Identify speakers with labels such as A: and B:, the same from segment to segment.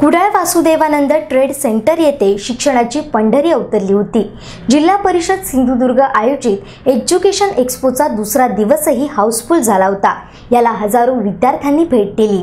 A: Kudal Vasudevanand trade centre येथे शिक्षणाची पंढरी अवतरली होती. जिल्हा परिषद सिंधुदुर्ग आयोजित एज्युकेशन एक्स्पोचा दुसरा दिवसही हाऊसफुल झाला होता. याला हजारो विद्यार्थ्यांनी भेट दिली.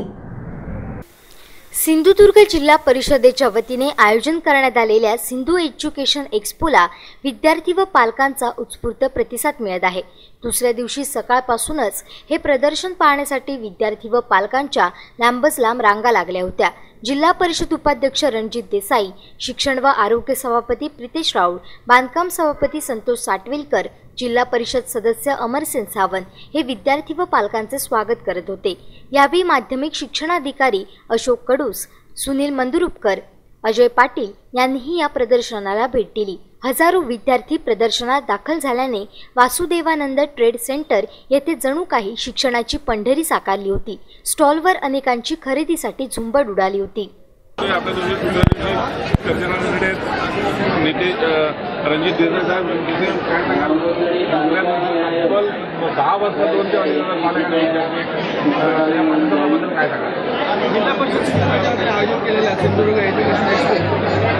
A: सिंधुदुर्ग जिल्हा परिषदेच्या वतीने आयोजन करण्यात आलेल्या सिंधू एज्युकेशन एक्स्पोला विद्यार्थी व पालकांचा उत्स्फूर्त प्रतिसाद मिळत आहे. दुसऱ्या दिवशी सकाळपासूनच हे प्रदर्शन पाहण्यासाठी विद्यार्थी व पालकांच्या लांबच लांब रांगा लागल्या होत्या. जिल्हा परिषद उपाध्यक्ष रणजित देसाई शिक्षण व आरोग्य सभापती प्रितेश राऊळ बांधकाम सभापती संतोष साटवेलकर जिल्हा परिषद सदस्य अमरसेन सावंत हे विद्यार्थी व पालकांचे स्वागत करत होते. यावेळी माध्यमिक शिक्षणाधिकारी अशोक कडूस सुनील मंदुरुपकर अजय पाटील यांनीही या प्रदर्शनाला भेट दिली. हजारो विद्यार्थी प्रदर्शनात दाखल झाल्याने वासुदेवानंद ट्रेड सेंटर येथे जणू काही शिक्षणाची पंढरी साकारली होती. स्टॉलवर अनेकांची खरेदीसाठी झुंबड उडाली होती.
B: रणजित देसाई दहा वर्ष दोन ते अडीच हजार पालक या मंडळाबद्दल काय सांगाल?
C: जिल्हा परिषद शिक्षणाच्या आयोजित केलेल्या सिंधुदुर्ग एज्युकेशन एक्सपो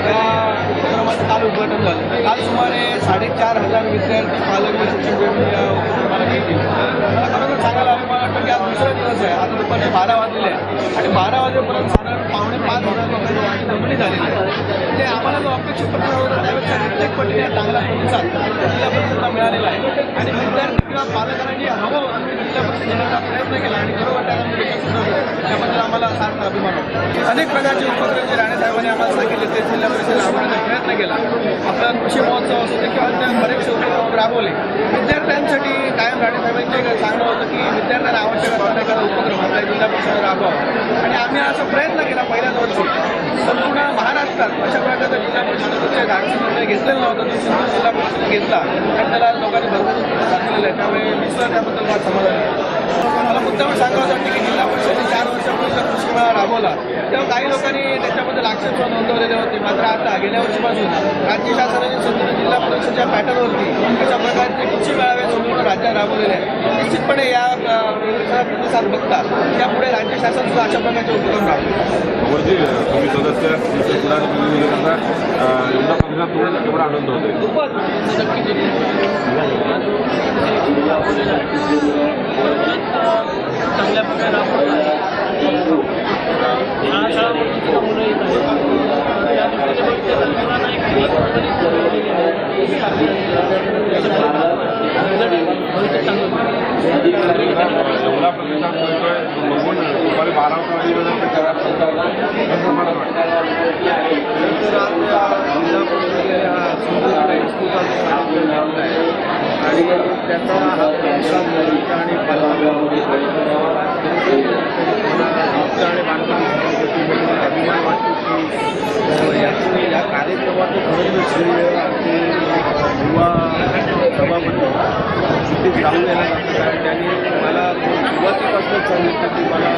C: या उपक्रमाचं काल उद्घाटन झालं. काल सुमारे साडेचार हजार विद्यार्थी पालक व शिक्षक मिळून या उपक्रमाला भेट मला खरोखर सांगायला अभिमान वाटतो की आज दुसरा दिवस आहे. आता दुपारी बारा वाजलेले आहे. आणि बारा वाजेपर्यंत साधारण पावणे पाच हजार लोकांची वाढी जमली झालेली आहे. म्हणजे आम्हाला जो अपेक्षित पत्र होता त्यापेक्षा प्रत्येक पटीने चांगला प्रतिसाद जिल्हा परिषदला मिळालेला आहे. आणि विद्यार्थी किंवा पालक जे हवं होतं जिल्हा प्रयत्न केला आणि बरोबर त्याला त्याबद्दल आम्हाला सार्थ अभिमान वाटतो अनेक प्रकारचे उपक्रम जे राणेसाहेबांनी आम्हाला सांगितले ते जिल्हा परिषदेला राबवण्याचा प्रयत्न केला. आपला कृषी महोत्सव असू किंवा अन्य बरेचसे उपक्रम राबवले. विद्यार्थ्यांसाठी कायम राणेसाहेबांचे सांगणं होतं की विद्यार्थ्यांना आवश्यक असणारा एखादा उपक्रम आपल्या जिल्हा परिषद राबवा आणि आम्ही असा प्रयत्न केला पहिल्याच वर्षी संपूर्ण महाराष्ट्रात अशा प्रकारचा जिल्हा परिषदेच्या धाडसी निर्णय घेतलेला नव्हता तो सिंधू जिल्हा परिषद घेतला. आणि त्याला लोकांनी भरभरून प्रतिसाद दिलेला आहे. त्यामुळे मी सुद्धा त्याबद्दल मला समाधान आहे. मला मुद्दाम सांगावं वाटतं की जिल्हा परिषदेने चार वर्षापूर्वी जो कृषी मेळा राबवला. तेव्हा काही लोकांनी त्याच्याबद्दल आक्षेप नोंदवलेले होते. मात्र आता गेल्या वर्षीपासून राज्य शासनाने सिंधुदुर्ग जिल्हा परिषदेच्या पॅटर्नवरती अशा प्रकारचे कृषी मेळावे संपूर्ण राज्यात राबवलेले आहेत. निश्चितपणे या प्रतिसाद बघता यापुढे राज्य शासन सुद्धा अशा प्रकारचे उपक्रम
B: वरती तुम्ही सदस्य एवढा आनंद होतोय
D: चांगल्या प्रकारे राबवत आहे शाळा शाळामधून सुद्धा मुलं येत आहेत या दृष्टीने बघितलं तर मुलांना एक भविष्य चांगलं
B: एवढा प्रतिसाद मिळतोय बघून दुपारी बारा वाजता कसं मला वाटतं
C: तर आज या जिल्हा परिषदेच्या सुंदर एक्सपोचा जो कार्यक्रम लावला आणि त्याचा आणि आणि बांधकाम अभिमान वाटतो की यातून या कार्यक्रमातून खरंच श्रेय आमचे युवा सभापती तिथे सांगितलं की मला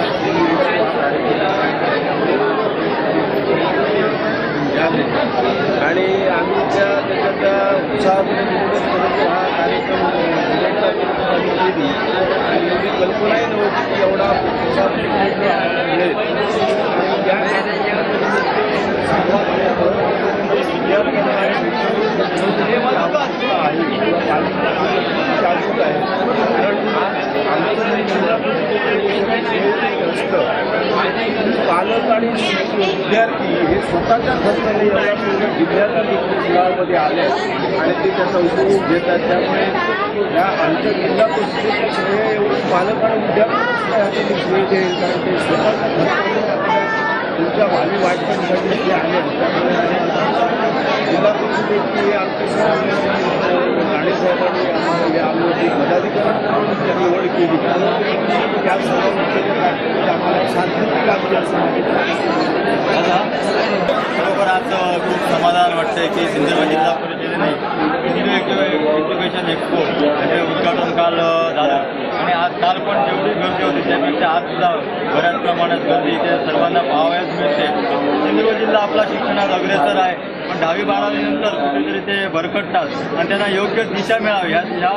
C: आणि आम्ही त्या त्याच्या त्या उत्साहामध्ये हा कार्यक्रम केली आणि एवढी कल्पनाही नव्हती की एवढा उत्साह मिळेल. आणि आहे किंवा पालकांना आहे. कारण आज आमचं जिल्हा परिषदेचं असतं पालक आणि विद्यार्थी हे स्वतःच्या खर्चाने एवढ्या पूर्ण जिल्ह्याच्या देखील आले आणि ते त्याचा उपयोग घेतात. त्यामुळे या आमच्या जिल्हा परिषदेचे श्रेय एवढं पालक आणि विद्यार्थ्यांना ह्याचं श्रेय देईल कारण ते स्वतःच्या खर्चाने आपल्या तुमच्या भावी वाटपासाठी ते आले. जिल्हा परिषदेची आमच्या राणे आम्हाला या आम्ही पदाधिकारी निवड केली. त्या सर्व मुख्य आम्हाला सातत्य
E: खरोखर आज खूप समाधान वाटतंय की सिंधुदुर्ग जिल्हा परिषदेने एज्युकेशन एक्सपो हे उद्घाटन काल झालं. आणि आज काल पण जेवढी गर्दी होती त्यापेक्षा आज सुद्धा बऱ्याच प्रमाणात गर्दी इथे सर्वांना पाहावयास मिळते. सिंधुदुर्ग जिल्हा आपला शिक्षणात अग्रेसर आहे. दहावी बारावीनंतर कुठेतरी ते भरकटतात आणि त्यांना योग्य दिशा मिळावी. या या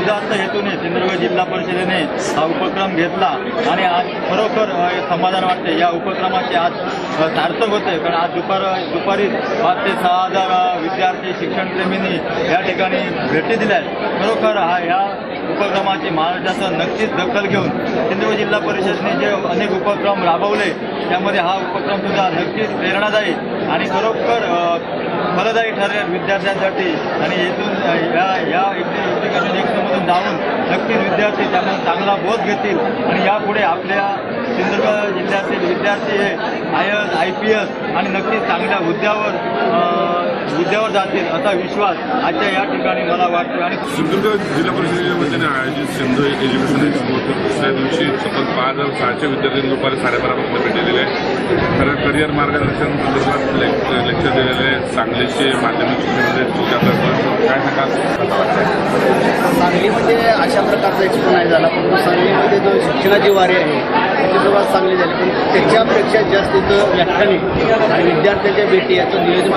E: उदात्त हेतूने सिंधुदुर्ग जिल्हा परिषदेने हा उपक्रम घेतला आणि आज खरोखर समाधान वाटते. या उपक्रमाचे आज सार्थक होते. कारण आज दुपार दुपारी पाच ते सहा हजार विद्यार्थी शिक्षणप्रेमींनी या ठिकाणी भेटी दिल्या आहेत. खरोखर हा ह्या उपक्रमाची महाराष्ट्राचं नक्कीच दखल घेऊन सिंधुदुर्ग जिल्हा परिषदेने जे अनेक उपक्रम राबवले त्यामध्ये हा उपक्रम सुद्धा नक्कीच प्रेरणादायी आणि खरोखर फलदायी ठरेल विद्यार्थ्यांसाठी. आणि येथून या या एज्युकेशन एक्समधून जाऊन नक्कीच विद्यार्थी त्यातून चांगला बोध घेतील. आणि यापुढे आपल्या सिंधुदुर्ग जिल्ह्यातील विद्यार्थी हे I S I P S आणि नक्कीच चांगल्या हुद्द्यावर मुद्द्यावर जातील असा विश्वास आजच्या या ठिकाणी मला वाटतो आणि
B: सिंधुदुर्ग जिल्हा परिषदेच्या वतीने आयोजित सिंधू एज्युकेशन एक्सपोच्या दुसऱ्या दिवशी सतत पाच हजार सहाशे विद्यार्थ्यांनी दुपारी साडेबारापासून भेटलेले आहे. खरं करिअर मार्गदर्शन संदर्भात लेक्चर दिलेले सांगलीचे माध्यमिक शिक्षण काय सांगाल?
F: सांगलीमध्ये अशा प्रकारचा एक्सपो नाही झाला परंतु सांगलीमध्ये जो शिक्षणाची वारी आहे ती चांगली झाली. पण त्याच्यापेक्षा जास्त इथं व्याख्याने आणि विद्यार्थ्यांच्या भेटी याचं नियोजन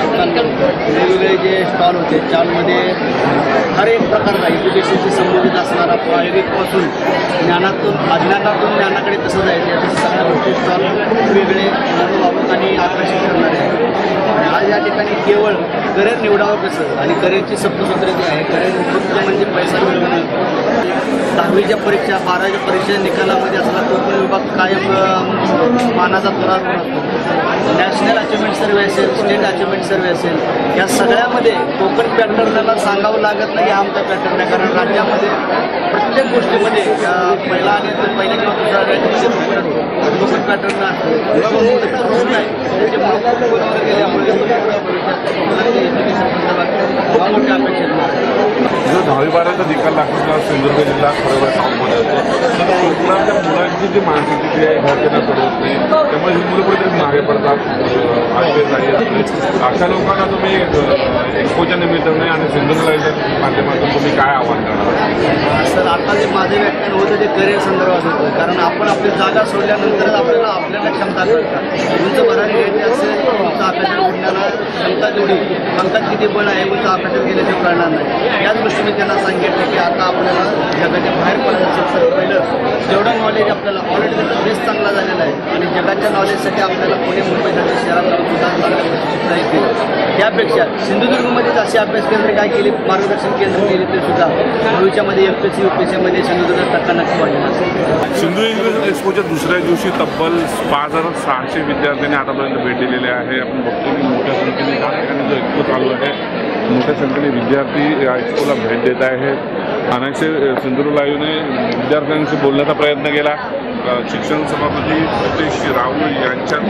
F: वेगवेगळे जे स्टॉल होते स्टॉलमध्ये हर एक प्रकारचा एज्युकेशन प्रायोगिकपासून ज्ञानातून अज्ञानातून ज्ञानाकडे कसं जायचं याच्या सगळ्या गोष्टी खूप वेगळे मनोभावक आणि आकर्षित करणारे आज या ठिकाणी केवळ करिअर निवडावं कसं? आणि करिअरची सप्तसूत्रे जी आहे करिअर फक्त म्हणजे पैसा मिळवणं. दहावीच्या परीक्षा बारावीच्या परीक्षेच्या निकालामध्ये असला कोकण विभाग कायम मानाचा तुरा नॅशनल अचिव्हमेंट सर्वे असेल स्टेट अचिव्हमेंट सर्वे असेल या सगळ्यामध्ये कोकण पॅटर्नला सांगावं लागत नाही हा आमचा पॅटर्न आहे. कारण राज्यामध्ये प्रत्येक गोष्टीमध्ये पहिला आणि पहिल्या किंवा दुसरा राज्यामध्ये म्हणजे कोकण. पॅटर्न असतो. त्याच्यामुळे गेल्यामुळे
B: जो दहावी बाराचा निकाल दाखवला सिंधुदुर्ग जिल्हा खरोखर टॉपमध्ये होतो तर कोकणातल्या मुलांची जी मानसिक मानसिकती आहे घरच्यांना सोडवत नाही. त्यामुळे ही मुलं कुठेतरी मागे पडतात आश्चर्यदायी असते अशा लोकांना तुम्ही अ, एक्सपोच्या निमित्ताने आणि सिंधुदुर्ग माध्यमातून तुम्ही काय आव्हान करणार?
F: सर आता जे माझे व्याख्यान होतं ते करिअर संदर्भात होतं कारण आपण आपली जागा सोडल्यानंतरच आपल्याला आपल्याला क्षमता कळतात. उंच भरारी घ्यायची असेल तर उंच आकाशात उडण्याला क्षमता जेवढी पंखात किती बळ आहे उंच आकाशात गेल्याचे कळणार नाही. याच दृष्टीने त्यांना सांगितलं की आता आपल्याला जगाच्या बाहेर पडत पहिलं जेवढं नॉलेज आपल्याला ऑलरेडी त्याचा बेस चांगला झालेला आहे आणि जगाच्या नॉलेजसाठी आपल्याला पुणे मुंबईसारख्या शहरात जाऊन सुद्धा त्यापेक्षा सिंधुदुर्गमध्येच असे अभ्यास केंद्र काय केले? मार्गदर्शन केंद्र केले ते सुद्धा भविष्यामध्ये F P C U P सीमध्ये सिंधुदुर्ग टक्का नक्की वाढलेला असेल
B: एक्सपोच्या दुसऱ्या दिवशी तब्बल पाच हजार सहाशे विद्यार्थ्यांनी आतापर्यंत भेट दिलेली आहे. आपण बघतो की मोठ्या संख्येने त्या ठिकाणी जो एक्सपो चालू आहे मोठ्या संख्येने विद्यार्थी या एक्सपोला भेट देत आहेत अनायसे सिंधुदुर्ग लाईव्हने विद्यार्थ्यांशी बोलण्याचा प्रयत्न केला. शिक्षण सभापती प्रतेश राहुल यांच्यात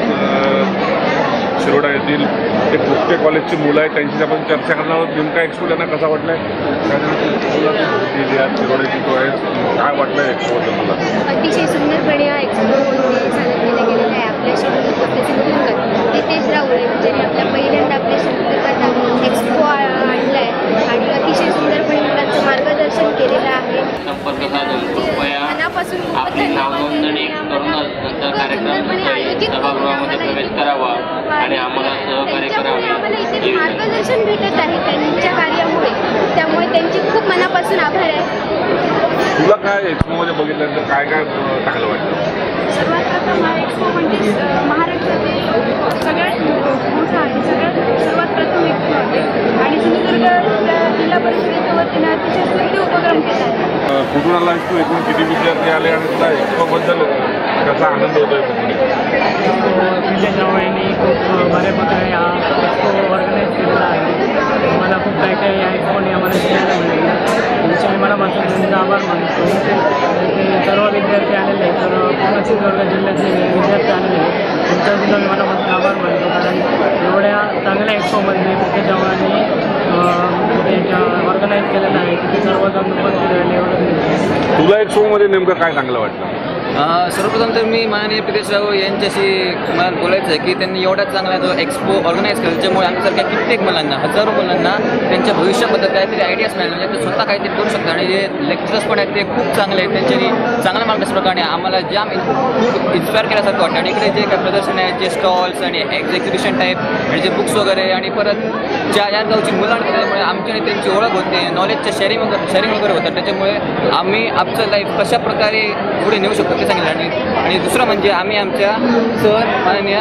B: शिरोडा येथील एक कुस्ते कॉलेजची मुलं आहेत त्यांची आपण चर्चा करणार आहोत. नेमका एक्सपो त्यांना कसा वाटलाय? काय आहे शिरोड्याची तो आहे काय वाटलं एक्सपोबद्दल मला?
G: अतिशय सुंदरपणे हा एक्सपो म्हणजे सादर केला गेलेला आहे. आपल्या सिंधुदुर्ग आपल्या सिंधुदुर्गात नितेश आपल्या पहिल्यांदा आपल्या सिंधुदुर्गात एक्सपो आणला आहे आणि अतिशय सुंदरपणे मुलांचं मार्गदर्शन केलेलं आहे
H: संपर्क साधून कृपया
G: मनापासून खूपच
H: आपली नाव
G: धन्यवाद.
H: नोंदणी करून नंतर कार्यक्रमामध्ये सभागृहामध्ये प्रवेश करावा आणि आम्हाला सहकार्य
G: त्यांच्यामुळे आम्हाला
H: करावे
G: इथे मार्गदर्शन भेटत आहे त्यांच्या कार्यामुळे त्यामुळे त्यांचे खूप मनापासून आभार आहे
B: तुला काय एक्सपोमध्ये बघितल्यानंतर काय काय अ, चांगलं वाटलं
G: सर्वात प्रथम एक्सपो म्हणजे महाराष्ट्रातील सगळ्यात मोठा आणि सगळ्यात सर्वात प्रथम एक्सपो आहे आणि सिंधुदुर्ग जिल्हा परिषदेच्या वतीनं अतिशय स्तुत्य उपक्रम केला आहे
B: कुठून आला तू एकूण किती विद्यार्थी आले? आणि तुला एक्सपोबद्दल कसा आनंद होतोय
D: तुमच्या खूप बऱ्या प्रकारे हा एक्सपो ऑर्गनाईज केलेला आहे मला खूप काही काही या एक्सपोने आम्हाला शिकायला मिळालं त्यांचे मला मनापासून त्यांचा आभार मानतो ते सर्व विद्यार्थी आलेले आहेत तर पूर्ण सिंधुदुर्ग जिल्ह्यातले विद्यार्थी आलेले आहेत त्यांचा सुद्धा मी मनापासून आभार मानतो कारण एवढ्या चांगल्या एक्सपोमध्ये तिथे जवळांनी ऑर्गनाईज केलेलं आहे तिथे सर्वजण उपस्थित राहिले एवढं
B: तुला एक्सपोमध्ये नेमकं काय चांगलं वाटलं?
I: सर्वप्रथम तर मी माननीय प्रदेश राव यांच्याशी मला बोलायचं आहे की त्यांनी एवढा चांगला जो एक्सपो ऑर्गनाईज केला त्याच्यामुळे आमच्यासारख्या कित्येक मुलांना हजारो मुलांना त्यांच्या भविष्याबद्दल काहीतरी आयडियाज मिळाले. म्हणजे ते स्वतः काहीतरी करू शकतात आणि जे लेक्चरर्स पण आहेत ते खूप चांगले आहेत. त्यांच्यानी चांगल्या मार्गदर्शनाप्रमाणे आम्हाला जाम खूप इन्स्पायर केल्यासारखं वाटतं. आणि इकडे जे काही प्रदर्शन आहेत जे स्टॉल्स आणि एक्झिबिशन टाईप आणि जे बुक्स वगैरे आणि परत ज्या या गावची मुलं त्यामुळे आमची आणि त्यांची ओळख होते नॉलेजच्या शेअरिंग वगैरे शेअरिंग वगैरे होतं त्याच्यामुळे आम्ही आमचं लाईफ कशा प्रकारे पुढे नेऊ शकतो ते सांगितलं आणि आणि दुसरं म्हणजे आम्ही आमच्या सर माननीय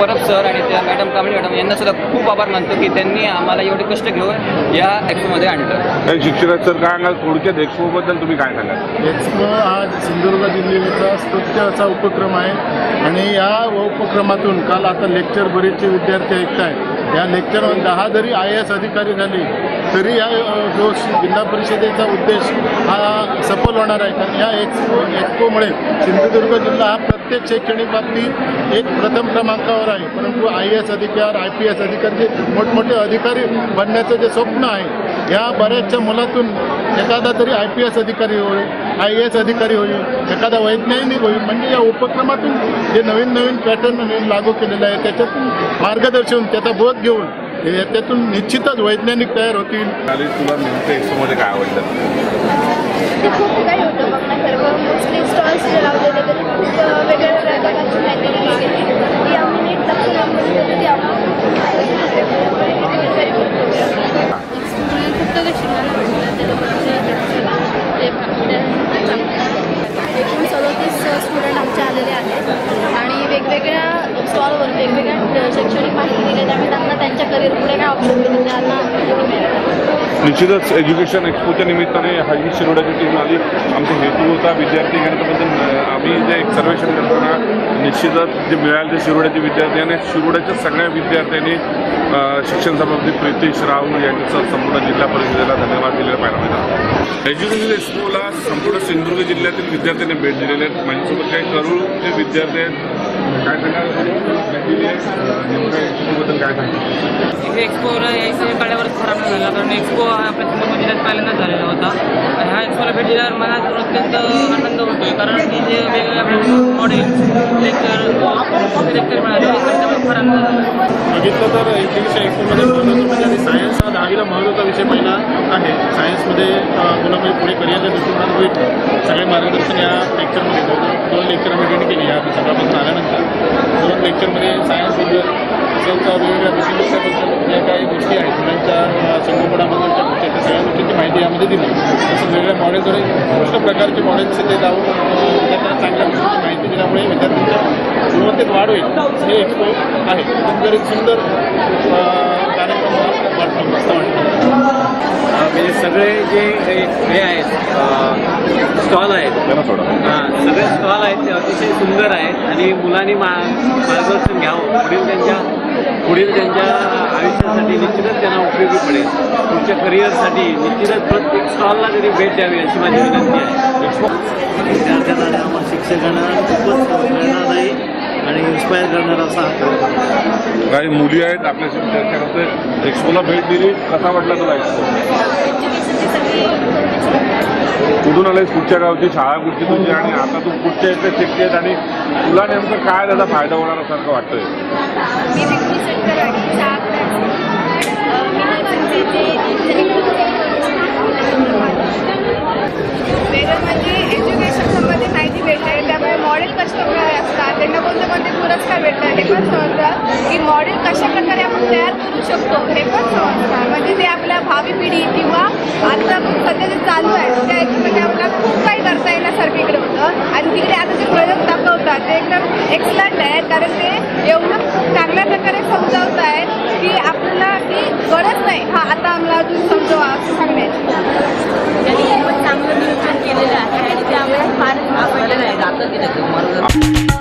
I: परब सर आणि त्या मॅडम कांबळे मॅडम यांना सुद्धा खूप आभार मानतो की त्यांनी आम्हाला एवढे कष्ट घेऊन या एक्सपोमध्ये आणलं.
B: शिक्षक सर काय सांगाल? थोडक्यात एक्सपोबद्दल तुम्ही काय सांगाल?
J: एक्सपो हा सिंधुदुर्ग जिल्ह्याचा स्तुत्याचा उपक्रम आहे. आणि या उपक्रमातून काल आता लेक्चर बरेचसे विद्यार्थी ऐकत आहेत या लेक्चरवर दहा जरी आय एस अधिकारी झाले तरी या जो जिल्हा परिषदेचा उद्देश हा सफल होणार आहे. कारण या एक्सपो एक्सपोमुळे सिंधुदुर्ग जिल्हा हा प्रत्येक शैक्षणिक बाबतीत एक प्रथम क्रमांकावर आहे. परंतु आय एस अधिकार आय पी एस अधिकारी जे मोठमोठे अधिकारी बनण्याचं जे स्वप्न आहे या बऱ्याचशा मुलातून एखादा तरी आय पी एस अधिकारी होईल. आय एस अधिकारी होईल एखादा वैज्ञानिक होईल म्हणजे या उपक्रमातून जे नवीन नवीन पॅटर्न नवीन लागू केलेलं आहे त्याच्यातून मार्गदर्शन त्याचा बोध घेऊन त्यातून निश्चितच वैज्ञानिक तयार होतील.
B: तुला नेमकं एक्सपोमध्ये काय आवडलं?
G: ते खूप काही होतं बघण्यासारखं मोस्टली स्टॉल्स जे तरी खूप अ, वेगळ्या वेगळ्या प्रकारची काहीतरी केलेली ती आम्ही नीट लक्ष लावून बघितलं ती आम्हाला
K: फक्त ते शिकायला भेटलं ते लोकांचे एकूण सदोतीस स्टुडंट आमचे आलेले आहेत आणि वेगवेगळ्या स्टॉलवर वेगवेगळ्या शैक्षणिक माहिती दिली त्यामुळे त्यांना त्यांच्या करिअर पुढे काय ऑप्शन मिळतील त्यांना माहिती मिळाली
B: निश्चितच एज्युकेशन एक्सपोच्या निमित्ताने हा ही शिरोड्याची टीम आली. आमचा हेतू होता विद्यार्थी घेण्याबद्दल आम्ही जे एक सर्वेक्षण करताना निश्चितच जे मिळाले ते शिरोड्याचे विद्यार्थी आणि शिरोड्याच्या सगळ्या विद्यार्थ्यांनी शिक्षण सभापती प्रितेश राव यांचा संपूर्ण जिल्हा परिषदेला धन्यवाद दिलेला पाहायला मिळाला. एज्युकेशन एक्सपोला संपूर्ण सिंधुदुर्ग जिल्ह्यातील विद्यार्थ्यांनी भेट दिलेले आहेत. माझ्यासोबत काही करोडचे विद्यार्थी आहेत काय सांगाल? नेमकं एक्सपोबद्दल काय
D: सांगतो एक्सपोला यायचं कळल्यावरच कारण एक्सपो आपल्या सिंधुदुर्ग जिल्ह्यात पहिल्यांदाच झालेला होता. आणि ह्या एक्सपोला भेट दिल्यावर मला अत्यंत आनंद होतो कारण की जे वेगवेगळ्या मॉडेल लेक्चर लेक्चर मिळाले त्यामुळे फार आनंद झाला.
J: बघितलं तर एज्युकेशन एक्सपोमध्ये म्हणजे सायन्स हा दहावीला महत्त्वाचा विषय पहिला आहे. सायन्समध्ये अ, मुलांमध्ये पुढे करिअरच्या दृष्टीकोनात होईल. सगळे मार्गदर्शन या लेक्चरमध्ये दोन लेक्चर आम्ही अटेंड केली या सकाळपासून आल्यानंतर. दोन लेक्चरमध्ये सायन्सबद्दल तसंच वेगवेगळ्या विषयाबद्दल ज्या काही गोष्टी आहेत मुलांच्या आहेत त्या सगळ्या गोष्टींची माहिती यामध्ये दिली? तसंच वेगवेगळ्या मॉडेलद्वारे उत्कृष्ट प्रकारचे मॉडेल्स ते जाऊन विद्यार्थ्यांना चांगल्या गोष्टींची माहिती दिल्यामुळे विद्यार्थ्यांच्या गुणवत्तेत वाढ होईल हे एक्सपो आहे. एकंदरीत सुंदर कार्यक्रम वाटतो मस्त वाटतं.
E: म्हणजे सगळे जे हे- हे आहेत स्टॉल आहेत. हां सगळे स्टॉल आहेत ते अतिशय सुंदर आहेत आणि मुलांनी मा मार्गदर्शन घ्यावं पुढील त्यांच्या पुढील त्यांच्या आयुष्यासाठी निश्चितच त्यांना उपयोगी पडेल. पुढच्या करिअरसाठी निश्चितच प्रत्येक स्टॉलला तरी भेट द्यावी अशी माझी विनंती आहे. विद्यार्थ्यांना शिक्षकांना खूपच प्रेरणादायी आणि इन्स्पायर करणारा असा हा.
B: काही मुली आहेत आपल्याशी चर्चा करते एक्सपोला भेट दिली. कसा वाटला तुला? एक्सपो कुठून आलाय कुठच्या गावची शाळा कुठची तुझी आणि आता तू कुठच्या इथे शिकतेस आणि तुला नेमकं काय त्याचा फायदा होणार सारखं वाटतंय?
G: मी विक्री सेंटर आणि सहा म्हणजे वेगळं म्हणजे एज्युकेशन संबंधी माहिती भेटते त्यामुळे मॉडेल कस्टमर प्रकारे असतात. त्यांना कोणते कोणते पुरस्कार भेटतात हे पण समजतं की मॉडेल कशा प्रकारे आपण तयार करू शकतो हे पण समजतं म्हणजे ते आपल्या भावी पिढी किंवा आता सध्या जे चालू आहे त्या याच्यामध्ये आपल्याला खूप काही करता येण्यासारखं इकडे होतं आणि तिकडे आता जे प्रयोग दाखवतात ते एकदम एक्सलंट आहेत कारण ते एवढं चांगल्या प्रकारे समजावत आहेत की आपल्याला की गरज नाही. हा आता आम्हाला अजून समजवा असं सांगण्याची.
K: त्यांनी चांगलं नियोजन केलेलं आहे आणि ते आम्हाला फार आवडलेलं आहे